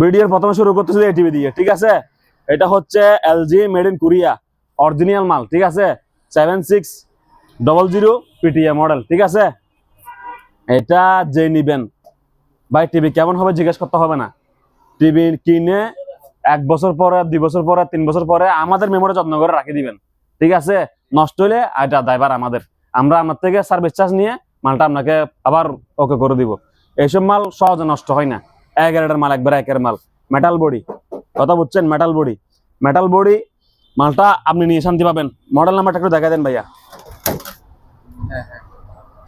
ভিডিওর প্রথমে শুরু করতেছি এই টিভি দিয়ে, ঠিক আছে? এটা হচ্ছে LG made in Korea original মাল, ঠিক আছে? Seven six double zero PTA model ঠিক আছে? এটা যে নিবেন, ভাই টিভি কেমন হবে জিজ্ঞেস করতে হবে না। টিভি কিনে এক বছর পরে, দুই বছর পরে, তিন বছর পরে আমাদের মেমোরি যত্ন করে রাখি দিবেন, ঠিক আছে? নষ্ট হলে এটা ড্রাইভার আমাদের। আমরা আমার থেকে সার্ভিস চার্জ নিয়ে মালটা আপনাকে আবার ওকে করে দিব। এইসব মাল সহজে নষ্ট হয় না। এর মাল, একবার একের মাল। মেটাল বডি কথা বুঝছেন? মেটাল বডি মেটাল বডি মালটা আপনি নিয়ে শান্তি পাবেন। মডেল নাম্বারটা একটু দেখা দেন ভাইয়া।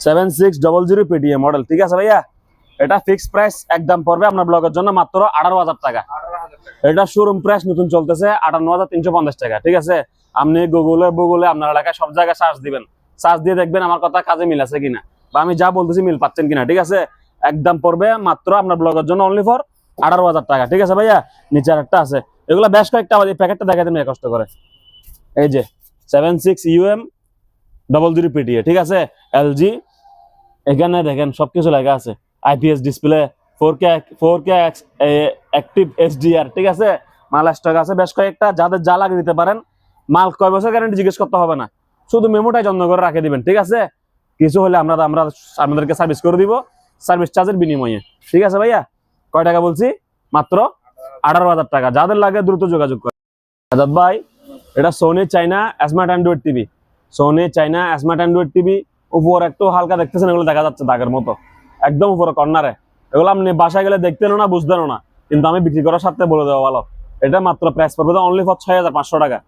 Seven six double zero PTA model ঠিক আছে ভাইয়া? এটা ফিক্সড প্রাইস একদম পড়বে আপনার ব্লগের জন্য মাত্র আঠারো হাজার টাকা। এটা শোরুম প্রাইস নতুন চলতেছে, আটান্ন হাজার তিনশো পঞ্চাশ টাকা, ঠিক আছে? আপনি গুগলে গুগলে আপনার এলাকায় সব জায়গায় সার্চ দিবেন। সার্চ দিয়ে দেখবেন আমার কথা কাজে মিল আছে কিনা। বা আমি যা বলতেছি মিল পাচ্ছেন কিনা, ঠিক আছে? একদম পড়বে মাত্র আপনার ব্লগের জন্য অনলি ফর আঠারো হাজার টাকা। ঠিক আছে ভাইয়া? নিচে একটা আছে। এগুলো বেশ কয়েকটা আমাদের প্যাকেটটা দেখা দেন কষ্ট করে। এই যে seven six UM double zero PTA ঠিক আছে? এলজি এখানে দেখেন সবকিছু লেখা আছে। IPS display four K four K X active HDR ঠিক আছে? মাল স্টক আছে বেশ কয়েকটা, যাদের যা লাগে দিতে পারেন। মাল কয় বছর গ্যারান্টি জিজ্ঞেস করতে হবে না। শুধু মেমোটাই যত্ন করে রাখে দিবেন, ঠিক আছে? কিছু হলে আমরা আমরা আপনাদেরকে সার্ভিস করে দিব। সার্ভিস চার্জের বিনিময়ে। ঠিক আছে ভাইয়া? কয় টাকা বলছি? মাত্র আঠারো হাজার টাকা। যাদের লাগে দ্রুত যোগাযোগ করে। আজাদ ভাই, এটা Sony China smart Android TV Sony China smart Android TV উপর একটু হালকা দেখতেছেন, এগুলো দেখা যাচ্ছে দাগের মতো। একদম উপরে কর্নারে। এগুলো আপনি বাসায় গেলে দেখতেনও না বুঝতেনও না। কিন্তু আমি বিক্রি করার সাথে বলে দেওয়া ভালো। এটা মাত্র প্রাইস পড়বে। অনলি ফর ছয় হাজার পাঁচশো টাকা।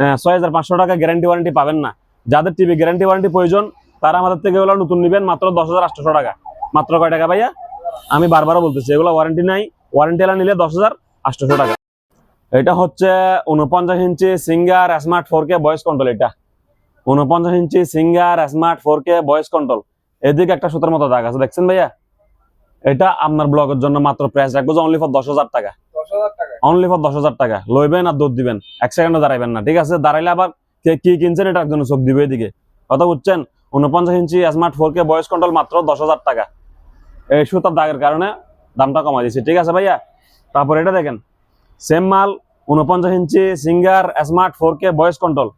হ্যাঁ ছয় হাজার পাঁচশো টাকা গ্যারান্টি ওয়ারেন্টি পাবেন না। যাদের টিভি গ্যারান্টি ওয়ারেন্টি প্রয়োজন, তারা আমাদের থেকে এগুলো নতুন নেবেন মাত্র দশ হাজার আটশো টাকা। মাত্র কয় টাকা ভাইয়া? আমি বারবারও বলতেছি এগুলো ওয়ারেন্টি নাই। ওয়ারেন্টি এলা নিলে দশ হাজার আটশো টাকা। এটা হচ্ছে উনপঞ্চাশ inch Singer smart four K voice control এটা। উনপঞ্চাশ inch Singer smart four K voice control এদিকে একটা সুতার মতো দাগ আছে দেখছেন ভাইয়া? এটা আপনার ব্লগের জন্য মাত্র প্রাইস রাখব অনলি ফর দশ হাজার টাকা। অনলি ফর দশ হাজার টাকা। লইবেন আর দুধ দিবেন। এক সেকেন্ডও দাঁড়াইবেন না ঠিক আছে? দাঁড়াইলে আবার কে কি কিনছেন এটার জন্য চোখ দিবে এদিকে। কথা বুঝছেন? উনপঞ্চাশ inch smart four K voice control মাত্র দশ হাজার টাকা। সুতার দাগের কারণে দামটা কমাই দিচ্ছি ঠিক আছে ভাইয়া? তারপর এটা দেখেন সেম মাল উনপঞ্চাশ inch Singer smart four K voice control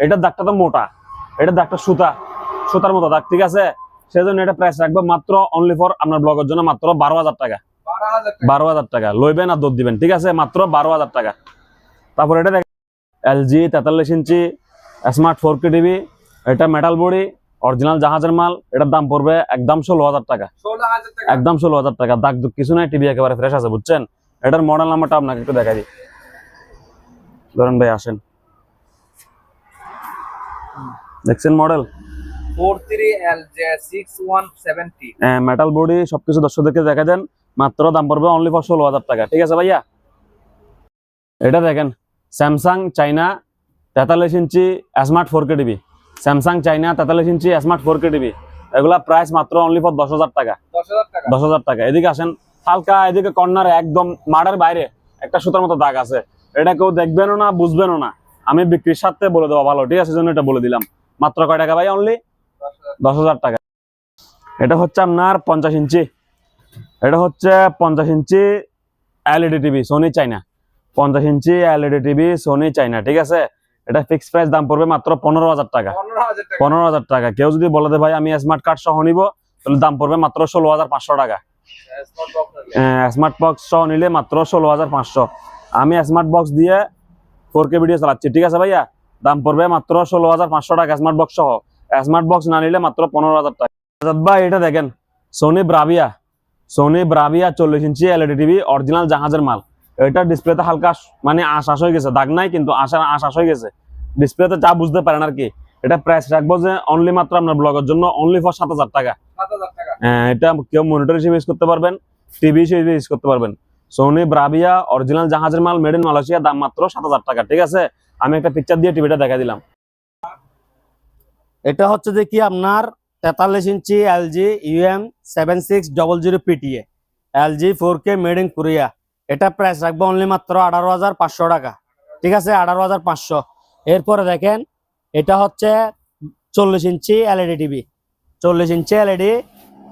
এটার দাগটা তো মোটা এটার দাগটা সুতা সুতার মতো দাগ ঠিক আছে? সেজন্য এটা প্রাইস রাখব মাত্র অনলি ফর আপনার ব্লগের জন্য মাত্র বারো হাজার টাকা। বারো হাজার টাকা। লইবেন আর দৌড় দিবেন ঠিক আছে? মাত্র বারো হাজার টাকা। তারপর এটা দেখেন এলজি তেতাল্লিশ inch smart four K TV এটা মেটাল বডি অরিজিনাল জাহাজের মাল এটার দাম পড়বে একদম ষোলো হাজার টাকা? একদম ষোলো হাজার টাকা। দাগ দুগ কিছু নাই টিভি একেবারে ফ্রেশ আছে বুঝছেন? এটার মডেল নাম্বারটা আপনাকে একটু দেখাই দিই। ধরেন ভাই আসেন। দেখছেন মডেল মেটাল বডি সবকিছু দর্শকদেরকে দেখা দেন। মাত্র দাম পড়বে অনলি ফর ষোলো হাজার টাকা। ঠিক আছে ভাইয়া? এটা দেখেন স্যামসাং চাইনা তেতাল্লিশ inch smart four K TV Samsung China তেতাল্লিশ inch smart four K TV এগুলা প্রাইস মাত্র অনলি ফর দশ হাজার টাকা। দশ হাজার টাকা। এদিকে আসেন হালকা এদিকে কর্নারে একদম মাঠের বাইরে একটা সুতার মতো দাগ আছে। এটা কেউ দেখবেনও না বুঝবেনও না। আমি বিক্রির সাথে বলে দেবো ভালো ঠিক আছে সেজন্য এটা বলে দিলাম। মাত্র কয় টাকা ভাই অনলি দশ হাজার টাকা। এটা হচ্ছে আপনার পঞ্চাশ ইঞ্চি। এটা হচ্ছে পঞ্চাশ inch LED TV Sony China পঞ্চাশ inch LED TV Sony China ঠিক আছে? এটা ফিক্সড প্রাইস দাম পড়বে মাত্র পনেরো হাজার টাকা। পনেরো হাজার টাকা। কেউ যদি বলে দে ভাই আমি স্মার্ট কার্ড সহ নিব তাহলে দাম পড়বে মাত্র ষোলো হাজার পাঁচশো টাকা। স্মার্ট বক্স নিলে। সহ নিলে মাত্র ষোলো হাজার পাঁচশো। আমি স্মার্ট বক্স দিয়ে ফোর কে ভিডিও চালাচ্ছি। ঠিক আছে ভাইয়া? দাম পড়বে মাত্র ষোলো হাজার পাঁচশো টাকা স্মার্ট বক্স সহ। স্মার্ট বক্স না নিলে মাত্র পনেরো হাজার টাকা। ভাই এটা দেখেন সোনি ব্রাভিয়া সোনি ব্রাভিয়া চল্লিশ ইঞ্চি এলইডি টিভি অরিজিনাল জাহাজের মাল। এটা ডিসপ্লেতে হালকা মানে আশ আশ হয়ে গেছে। দাগ নাই কিন্তু আশা আশ আশ হয়ে গেছে। ডিসপ্লেতে যা বুঝতে পারেন আর কি। এটা প্রাইস রাখব যে অনলি মাত্র আপনার ব্লগের জন্য অনলি ফর সাত হাজার টাকা। সাত হাজার টাকা। হ্যাঁ, এটা কেউ মনিটর হিসেবে ইউজ করতে পারবেন টিভি হিসেবে ইউজ করতে পারবেন। সোনি ব্রাভিয়া অরিজিনাল জাহাজের মাল মেড ইন মালয়েশিয়া দাম মাত্র সাত হাজার টাকা ঠিক আছে? আমি একটা পিকচার দিয়ে টিভিটা দেখা দিলাম। এটা হচ্ছে যে কি আপনার তেতাল্লিশ inch LG UM seven six double zero PTA LG four K made in Korea এটা প্রাইস রাখব অনলি মাত্র আঠারো হাজার পাঁচশো টাকা। ঠিক আছে? আঠারো হাজার পাঁচশো। এরপরে দেখেন এটা হচ্ছে চল্লিশ ইঞ্চি এলইডি টিভি চল্লিশ ইঞ্চি এলইডি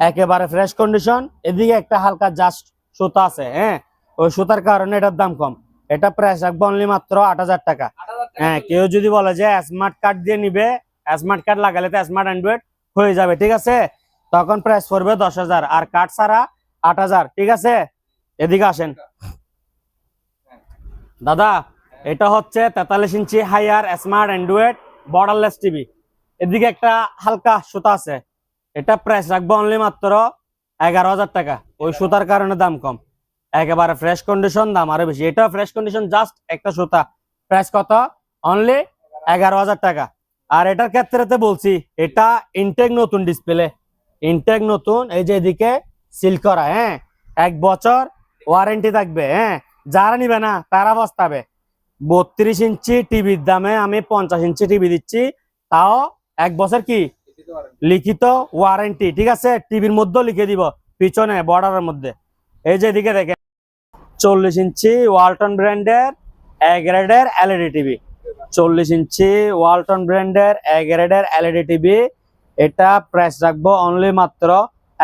একেবারে ফ্রেশ কন্ডিশন এদিকে একটা হালকা জাস্ট সুতা আছে হ্যাঁ? ওই সুতার কারণে এটার দাম কম। এটা প্রাইস রাখব অনলি মাত্র আট হাজার টাকা। আট হাজার টাকা হ্যাঁ কেউ যদি বলে যে স্মার্ট কার্ড দিয়ে নিবে স্মার্ট কার্ড লাগালে তো স্মার্ট অ্যান্ড্রয়েড হয়ে যাবে ঠিক আছে? তখন প্রাইস পড়বে দশ হাজার। আর কার্ড ছাড়া আট হাজার ঠিক আছে? এদিকে আসেন। দাদা এটা হচ্ছে তেতাল্লিশ inch Haier smart Android borderless TV. এদিকে একটা হালকা সুতা আছে। এটা প্রাইস রাখব অনলি মাত্র এগারো হাজার টাকা। ওই সুতার কারণে দাম কম। একেবারে ফ্রেশ কন্ডিশন দাম আরও বেশি। এটা ফ্রেশ কন্ডিশন জাস্ট একটা সুতা। প্রাইস কত? অনলি এগারো হাজার টাকা। আর এটার ক্ষেত্রেতে বলছি এটা ইনটেক নতুন ডিসপ্লে ইনটেক নতুন এই যে এদিকে সিল করা হ্যাঁ? এক বছর ওয়ারেন্টি থাকবে হ্যাঁ? যারা নিবে না, তারা বস্তাবে। বত্রিশ ইঞ্চি টিভির দামে আমি পঞ্চাশ ইঞ্চি টিভি দিচ্ছি। তাও এক বছর কি? লিখিত ওয়ারেন্টি ঠিক আছে? টিভির মধ্যেও লিখে দিব, পিছনে বর্ডারের মধ্যে। এই যে এদিকে দেখেন, চল্লিশ ইঞ্চি ওয়ালটন ব্র্যান্ডের এ গ্রেডের এলইডি টিভি চল্লিশ ইঞ্চি ওয়ালটন ব্র্যান্ডের এ গ্রেডের এলইডি টিভি এটা প্রাইস রাখব অনলি মাত্র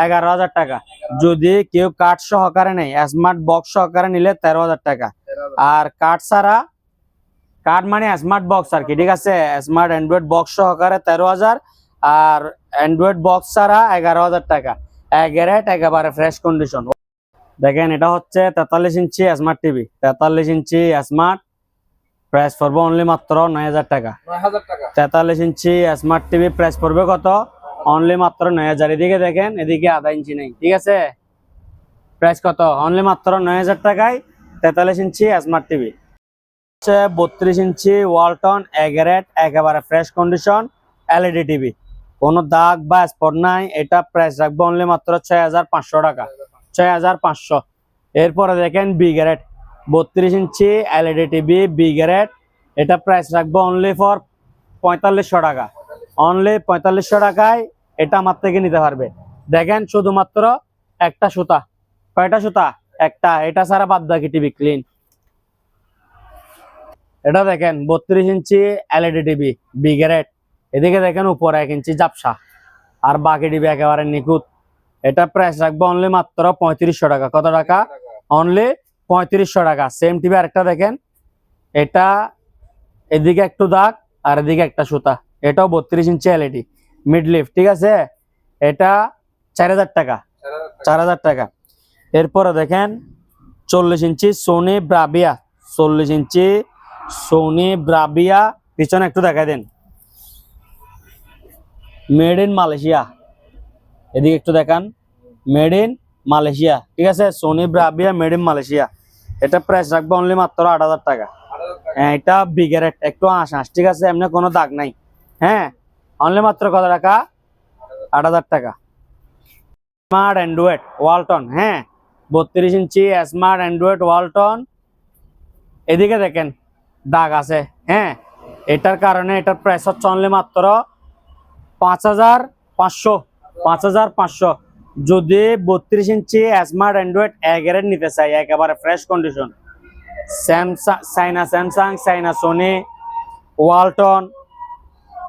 এগারো হাজার টাকা। যদি কেউ কাঠ সহকারে নেই স্মার্ট বক্স সহকারে নিলে তেরো হাজার টাকা। আর কাঠ ছাড়া কাঠ মানে স্মার্ট বক্স আর কি ঠিক আছে? স্মার্ট অ্যান্ড্রয়েড বক্স সহকারে তেরো হাজার আর অ্যান্ড্রয়েড বক্স ছাড়া এগারো হাজার টাকা। এগারেট একেবারে ফ্রেশ কন্ডিশন দেখেন এটা হচ্ছে তেতাল্লিশ ইঞ্চি স্মার্ট টিভি তেতাল্লিশ ইঞ্চি স্মার্ট প্রাইস পড়বে অনলি মাত্র নয় হাজার টাকা। নয় হাজার টাকা। তেতাল্লিশ ইঞ্চি স্মার্ট টিভি প্রাইস পড়বে কত? অনলি মাত্র নয় হাজার। এদিকে দেখেন, এদিকে আধা ইঞ্চি নেই, ঠিক আছে? প্রাইস কত? অনলি মাত্র নয় হাজার টাকায় তেতাল্লিশ ইঞ্চি স্মার্ট টিভি হচ্ছে বত্রিশ ইঞ্চি ওয়ালটন এগারেট একেবারে ফ্রেশ কন্ডিশন এলইডি টিভি কোনো দাগ বা স্পট নাই, এটা প্রাইস রাখব অনলি মাত্র ছয় হাজার পাঁচশো টাকা। ছয় হাজার পাঁচশো। এরপরে দেখেন বি গ্যারেট বত্রিশ inch LED TV B grade এটা প্রাইস রাখব অনলি ফর পঁয়তাল্লিশশো টাকা। অনলি পঁয়তাল্লিশশো টাকায় এটা আমার থেকে নিতে পারবে। দেখেন শুধুমাত্র একটা সুতা। কয়টা সুতা? একটা। এটা ছাড়া বাদ বাকি টিভি ক্লিন এটা দেখেন, বত্রিশ ইঞ্চি এলইডি টিভি বি এদিকে দেখেন উপরে এক ইঞ্চি জাপসা। আর বাকি টিভি একেবারে নিখুঁত। এটা প্রাইস রাখব অনলি মাত্র পঁয়ত্রিশশো টাকা। কত টাকা? অনলি পঁয়ত্রিশশো টাকা। সেম টিভি আরেকটা দেখেন। এটা এদিকে একটু দাগ, আর এদিকে একটা সুতা। এটাও বত্রিশ ইঞ্চি এলইডি মিড লিফট ঠিক আছে? এটা চার হাজার টাকা। চার হাজার টাকা। এরপরে দেখেন, চল্লিশ ইঞ্চি সোনি ব্রাবিয়া চল্লিশ ইঞ্চি সোনি ব্রাবিয়া পিছনে একটু দেখাই দেন। মেড ইন মালয়েশিয়া এদিকে একটু দেখান। মেড ইন মালয়েশিয়া ঠিক আছে? Sony Bravia made in Malaysia এটা প্রাইস রাখব অনলি মাত্র আট হাজার টাকা। আট হাজার টাকা। হ্যাঁ এটা বিগের একটু আঁশ আঁশ ঠিক আছে? এমনি কোনো দাগ নাই। হ্যাঁ অনলি মাত্র কত টাকা? আট হাজার টাকা। স্মার্ট অ্যান্ড্রয়েড ওয়ালটন হ্যাঁ বত্রিশ ইঞ্চি স্মার্ট অ্যান্ড্রয়েড ওয়ালটন এদিকে দেখেন, দাগ আছে হ্যাঁ এটার কারণে এটার প্রাইস হচ্ছে অনলি মাত্র পাঁচ হাজার পাঁচশো, পাঁচ হাজার পাঁচশো। যদি বত্রিশ ইঞ্চি স্মার্ট অ্যান্ড্রয়েড এগারের নিতে চাই, একেবারে fresh condition Samsung China Samsung China Sony Walton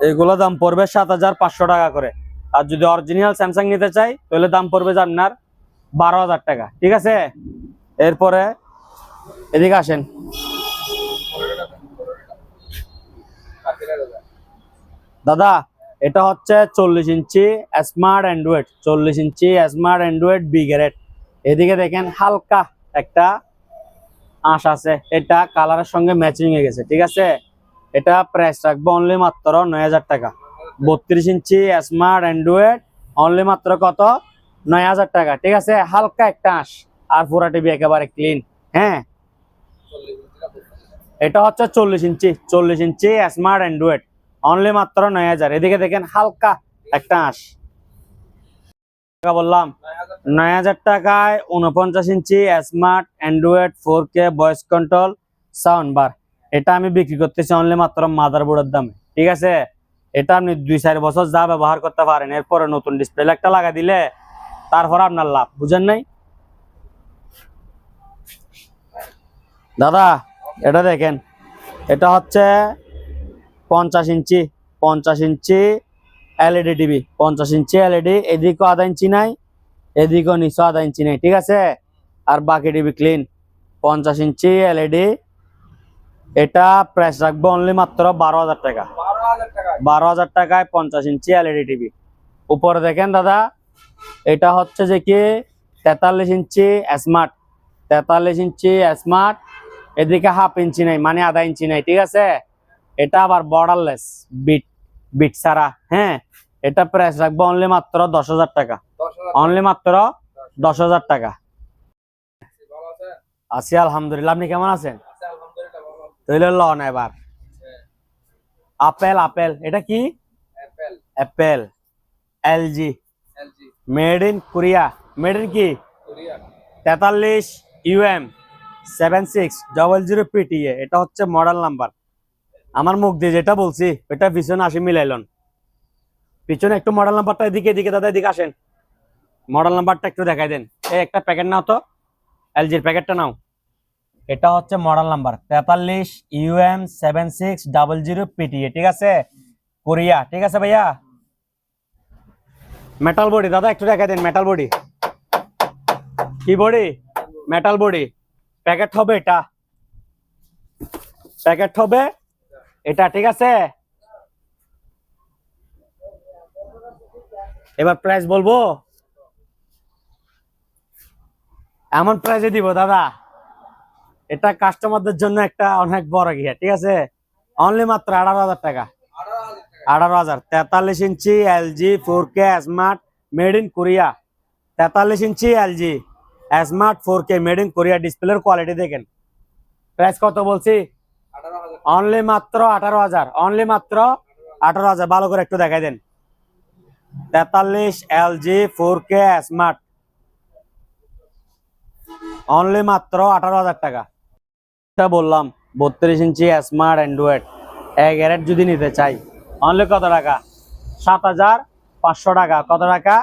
এগুলো দাম পড়বে সাত হাজার পাঁচশো টাকা করে। আর যদি অরিজিনাল স্যামসাং নিতে চাই, তাহলে দাম পড়বে যে আপনার বারো হাজার টাকা। ঠিক আছে? এরপরে এদিকে আসেন। দাদা, এটা হচ্ছে চল্লিশ ইঞ্চি স্মার্ট অ্যান্ড্রয়েড চল্লিশ inch smart Android B grade এদিকে দেখেন হালকা একটা আঁশ আছে। এটা কালারের সঙ্গে ম্যাচিং হয়ে গেছে। ঠিক আছে? এটা প্রাইস রাখব অনলি মাত্র নয় হাজার টাকা। বত্রিশ ইঞ্চি স্মার্ট অ্যান্ড্রয়েড অনলি মাত্র কত? নয় হাজার টাকা। ঠিক আছে? হালকা একটা আঁশ। আর পুরা টিভি একেবারে ক্লিন হ্যাঁ। এটা হচ্ছে চল্লিশ ইঞ্চি। চল্লিশ ইঞ্চি স্মার্ট অ্যান্ড্রয়েড অনলি মাত্র নয় হাজার। এদিকে দেখেন হালকা একটা আঁশ। বললাম। নয় হাজার নয় হাজার টাকায় উনপঞ্চাশ inch smart Android four K voice control sound bar এটা আমি বিক্রি করতেছি অনলি মাত্র মাদার বোর্ডের দামে, ঠিক আছে? এটা আপনি দুই চার বছর যা ব্যবহার করতে পারেন, এরপরে নতুন ডিসপ্লে একটা লাগা দিলে তারপর আপনার লাভ, বুঝেন নাই? দাদা, এটা দেখেন, এটা হচ্ছে পঞ্চাশ ইঞ্চি পঞ্চাশ ইঞ্চি এলইডি টিভি, পঞ্চাশ ইঞ্চি এলইডি এদিকেও আধা ইঞ্চি নাই, এদিকেও নিচেও আধা ইঞ্চি নেই, ঠিক আছে? আর বাকি টিভি ক্লিন পঞ্চাশ ইঞ্চি এলইডি এটা প্রাইস রাখব অনলি মাত্র বারো হাজার টাকা। বারো হাজার টাকায় পঞ্চাশ ইঞ্চি এলইডি টিভি উপরে দেখেন দাদা এটা হচ্ছে যে কি তেতাল্লিশ ইঞ্চি স্মার্ট তেতাল্লিশ ইঞ্চি স্মার্ট এদিকে হাফ ইঞ্চি নাই মানে আধা ইঞ্চি নাই ঠিক আছে? এটা আবার বর্ডারলেস বিট বিট সারা হ্যাঁ? এটা প্রাইস রাখব অনলি মাত্র দশ হাজার টাকা। অনলি মাত্র দশ হাজার টাকা। আছি আলহামদুলিল্লাহ আপনি কেমন আছেন? তৈলের লন এবার। Apple apple. এটা কি? Apple. LG made in Korea. Made in কি? তেতাল্লিশ UM seven six double zero PTA এটা হচ্ছে মডেল নাম্বার। আমার মুখ দিয়ে যেটা বলছি এটা পিছনে আসি মিলাইলন। পিছনে একটু মডেল নাম্বারটা এদিকে এদিকে দাদা এদিকে আসেন। মডেল নাম্বারটা একটু দেখাই দেন। এই একটা প্যাকেট নাও তো। এলজির প্যাকেটটা নাও। এটা হচ্ছে মডেল নাম্বার তেতাল্লিশ UM seven six double zero PTA ঠিক আছে? কোরিয়া, ঠিক আছে ভাইয়া? মেটাল বডি দাদা একটু দেখাই দেন মেটাল বডি কি বডি মেটাল বডি প্যাকেট হবে এটা। প্যাকেট হবে এটা, ঠিক আছে? এবার প্রাইস বলব? এমন প্রাইসে দিব, দাদা। এটা কাস্টমারদের জন্য একটা অনেক বড় গিয়া, ঠিক আছে? অনলি মাত্র আঠারো হাজার টাকা। আঠারো হাজার। তেতাল্লিশ inch LG four K smart made in Korea তেতাল্লিশ inch LG smart four K made in Korea ডিসপ্লের কোয়ালিটি দেখেন। প্রাইস কত বলছি? অনলি মাত্র আঠারো হাজার। অনলি মাত্র আঠারো হাজার। ভালো করে একটু দেখাই দেন। তেতাল্লিশ LG four K smart only মাত্র আঠারো হাজার টাকা। এটা বললাম, বত্রিশ ইঞ্চি স্মার্ট অ্যান্ড্রয়েড এক গ্যারেট যদি নিতে চাই অনলি কত টাকা? সাত হাজার পাঁচশো টাকা। কত টাকা?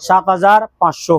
সাত হাজার পাঁচশো।